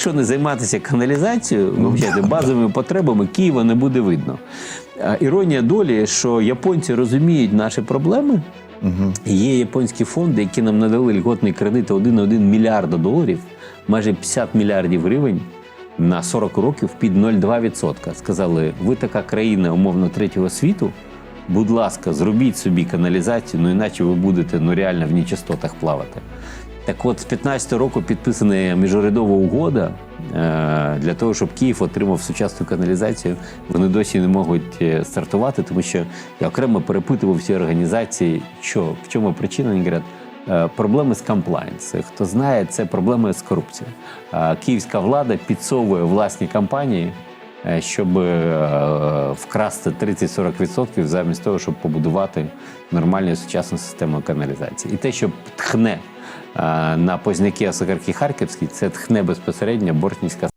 якщо не займатися каналізацією, вибачайте, базовими потребами, Києва не буде видно. А, Іронія долі, що японці розуміють наші проблеми. І Є японські фонди, які нам надали льготний кредит 1,1 мільярда доларів, майже 50 мільярдів гривень на 40 років під 0,2%. Сказали, ви така країна умовно третього світу. Будь ласка, зробіть собі каналізацію, ну іначе ви будете ну реально в нечистотах плавати. Так от, з 15 року підписана міжурядова угода е, для того, щоб Київ отримав сучасну каналізацію. Вони досі не можуть е, стартувати, тому що я окремо перепитував всі організації, що в чому причина. Вони говорять, е, проблеми з комплаєнс. Хто знає, це проблеми з корупцією. Київська влада підсовує власні компанії. Щоб вкрасти 30-40% замість того, щоб побудувати нормальну сучасну систему каналізації. І те, що тхне на Позняки, Осокарки, Харківській, це тхне безпосередньо Бортнівська